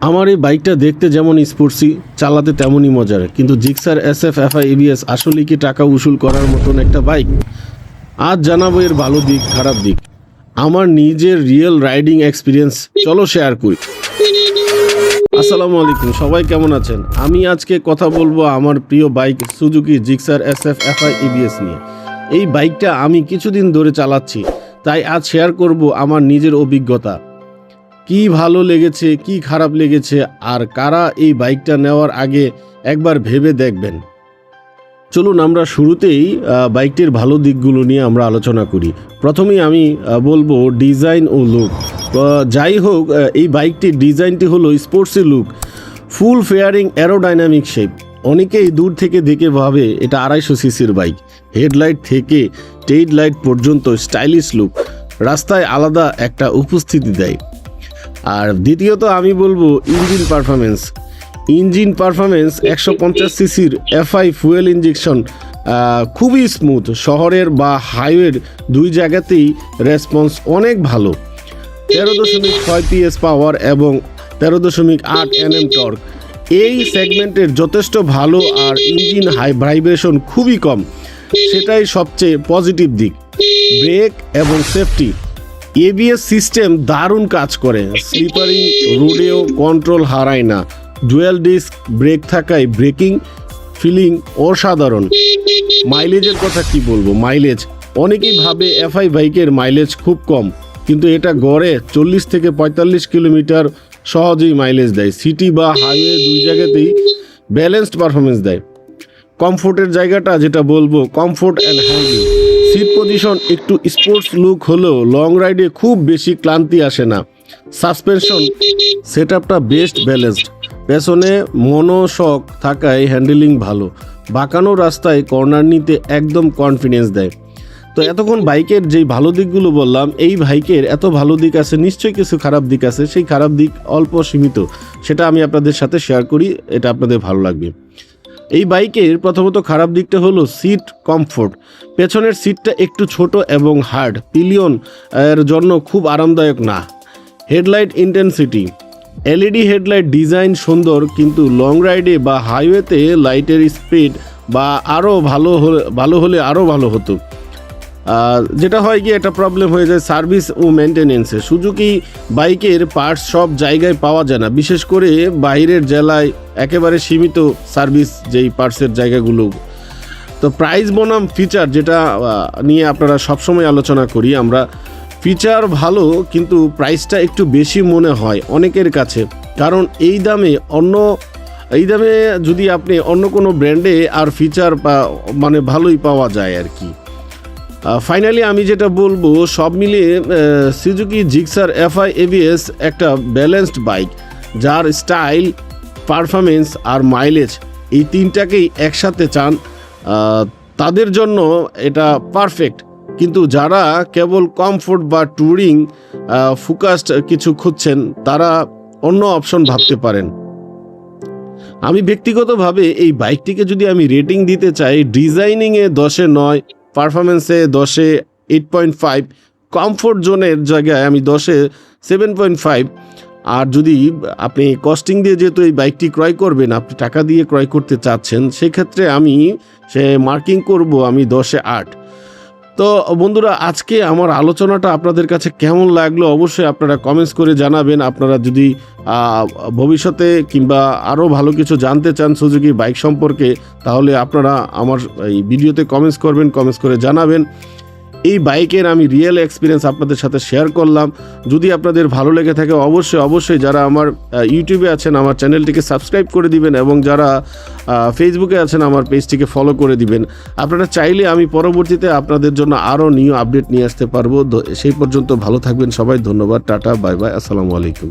আমার এই বাইকটা দেখতে যেমন স্পোর্টসি, চালাতে তেমনই মজার। কিন্তু Gixxer S F F I ABS, আসলে কি টাকা উসুল করার মতন একটা বাইক? আজ জানাব এর ভালো দিক, খারাপ দিক। আমার নিজের রিয়েল রাইডিং এক্সপিরিয়েন্স, চলো শেয়ার করি। আসসালামু আলাইকুম, সবাই কেমন আছেন? আমি আজকে কথা বলব আমার প্রিয় bike, Suzuki Gixxer S F F I ABS নিয়ে। এই বাইকটা আমি কিছুদিন ধরে চালাচ্ছি, তাই আজ শেয়ার করব আমার নিজের অভিজ্ঞতা। কি ভালো লেগেছে, কি খারাপ লেগেছে, আর কারা এই বাইকটা নেওয়ার আগে একবার ভেবে দেখবেন। চলুন আমরা শুরুতেই বাইকটির ভালো দিকগুলো নিয়ে আমরা আলোচনা করি। প্রথমেই আমি বলব ডিজাইন ও লুক। যাই হোক এই বাইকটির ডিজাইনটি হলো sporty look. Full fairing aerodynamic shape. অনেকেই দূর থেকে দেখে ভাবে এটা আড়াইশো সিসির বাইক। হেডলাইট থেকে টেইড লাইট পর্যন্ত স্টাইলিশ লুক। রাস্তায় আলাদা একটা উপস্থিতি দেয়। আর দ্বিতীয়ত আমি বলব ইঞ্জিন পারফরমেন্স ইঞ্জিন পারফরমেন্স একশো পঞ্চাশ সিসির এফআই ফুয়েল ইঞ্জেকশন খুবই স্মুথ শহরের বা হাইওয়ের দুই জায়গাতেই রেসপন্স অনেক ভালো। তেরো দশমিক ছয় পিএস পাওয়ার এবং তেরো দশমিক আট এনএম টর্ক এই সেগমেন্টের যথেষ্ট ভালো আর ইঞ্জিন হাই ভাইব্রেশন খুবই কম। সেটাই সবচেয়ে পজিটিভ দিক। ব্রেক এবং সেফটি এবিএস সিস্টেম দারুণ কাজ করে। স্লিপারিং রোডেও কন্ট্রোল হারায় না। ডুয়েল ডিস্ক ব্রেক থাকায় ব্রেকিং ফিলিং অসাধারণ। মাইলেজের কথা কি বলব? মাইলেজ অনেকেই ভাবে এফআই বাইকের মাইলেজ খুব কম, কিন্তু এটা গড়ে চল্লিশ থেকে পঁয়তাল্লিশ কিলোমিটার সহজেই মাইলেজ দেয়। সিটি বা হাইওয়ে দুই জায়গাতেই ব্যালেন্সড পারফরমেন্স দেয়। কমফোর্টের জায়গাটা যেটা বলব, comfort and handling seat position একটু স্পোর্টস লুক হলেও লং রাইডে খুব বেশি ক্লান্তি আসে না। সাসপেনশন সেট আপটা বেস্ট ব্যালেন্সড। পেছনে মনোশক থাকায় হ্যান্ডেলিং ভালো। বাঁকানো রাস্তায় কর্নার নিতে একদম কনফিডেন্স দেয়। তো এতক্ষণ বাইকের যেই ভালো দিকগুলো বললাম, এই বাইকের এত ভালো দিক আছে, নিশ্চয়ই কিছু খারাপ দিক আছে। সেই খারাপ দিক অল্প সীমিত। সেটা আমি আপনাদের সাথে শেয়ার করি, এটা আপনাদের ভালো লাগবে। এই বাইকের প্রথমত খারাপ দিকটা হলো সিট কমফোর্ট। পেছনের সিটটা একটু ছোট এবং হার্ড। পিলিয়ন, এর জন্য খুব আরামদায়ক না। Headlight intensity. LED headlight design সুন্দর, কিন্তু লং রাইডে বা হাইওয়েতে লাইটের স্পিড বা আরও ভালো ভালো হলে আরও ভালো হতো। যেটা হয় কি একটা প্রবলেম হয়ে যায় সার্ভিস ও মেনটেনেন্সে সুজুকি বাইকের পার্টস সব জায়গায় পাওয়া যায় না। বিশেষ করে বাইরের জেলায় একেবারে সীমিত সার্ভিস যেই পার্টসের জায়গাগুলো। তো প্রাইস বনাম ফিচার যেটা নিয়ে আপনারা সবসময় আলোচনা করি আমরা ফিচার ভালো কিন্তু প্রাইসটা একটু বেশি মনে হয় অনেকের কাছে। কারণ এই দামে অন্য, এই দামে যদি আপনি অন্য কোনো ব্র্যান্ডে আর ফিচার মানে ভালোই পাওয়া যায় আর কি। ফাইনালি আমি যেটা বলব, সব মিলিয়ে সিজুকি জিক্সার এফআই এবিএস একটা ব্যালেন্সড বাইক যার স্টাইল পারফরমেন্স আর মাইলেজ এই তিনটাকেই একসাথে চান। তাদের জন্য এটা পারফেক্ট কিন্তু যারা কেবল কমফোর্ট বা ট্যুরিং ফোকাসড কিছু খুঁজছেন, তারা অন্য অপশন ভাবতে পারেন। আমি ব্যক্তিগতভাবে এই বাইকটিকে যদি আমি রেটিং দিতে চাই ডিজাইনিংয়ে দশে নয় পারফরমেন্সে দশে এইট পয়েন্ট ফাইভ কমফোর্ট জোনের জায়গায় আমি দশে সেভেন পয়েন্ট ফাইভ আর যদি আপনি কস্টিং দিয়ে যেহেতু এই বাইকটি ক্রয় করবেন, আপনি টাকা দিয়ে ক্রয় করতে চাচ্ছেন, সেক্ষেত্রে আমি সে মার্কিং করব আমি দশে আট। তো বন্ধুরা, আজকে আমার আলোচনাটা আপনাদের কাছে কেমন লাগল অবশ্যই আপনারা কমেন্টস করে জানাবেন। আপনারা যদি ভবিষ্যতে কিংবা আরও ভালো কিছু জানতে চান সুজুকি বাইক সম্পর্কে, তাহলে আপনারা আমার এই ভিডিওতে কমেন্টস করবেন কমেন্টস করে জানাবেন। এই বাইকের আমি রিয়েল এক্সপিরিয়েন্স আপনাদের সাথে শেয়ার করলাম। যদি আপনাদের ভালো লেগে থাকে, অবশ্যই অবশ্যই যারা আমার ইউটিউবে আছেন, আমার চ্যানেলটিকে সাবস্ক্রাইব করে দিবেন এবং যারা ফেসবুকে আছেন, আমার পেজটিকে ফলো করে দিবেন। আপনারা চাইলে আমি পরবর্তীতে আপনাদের জন্য আরও নিউ আপডেট নিয়ে আসতে পারব। সেই পর্যন্ত ভালো থাকবেন সবাই। ধন্যবাদ, টাটা, বাই বাই, আসসালামু আলাইকুম।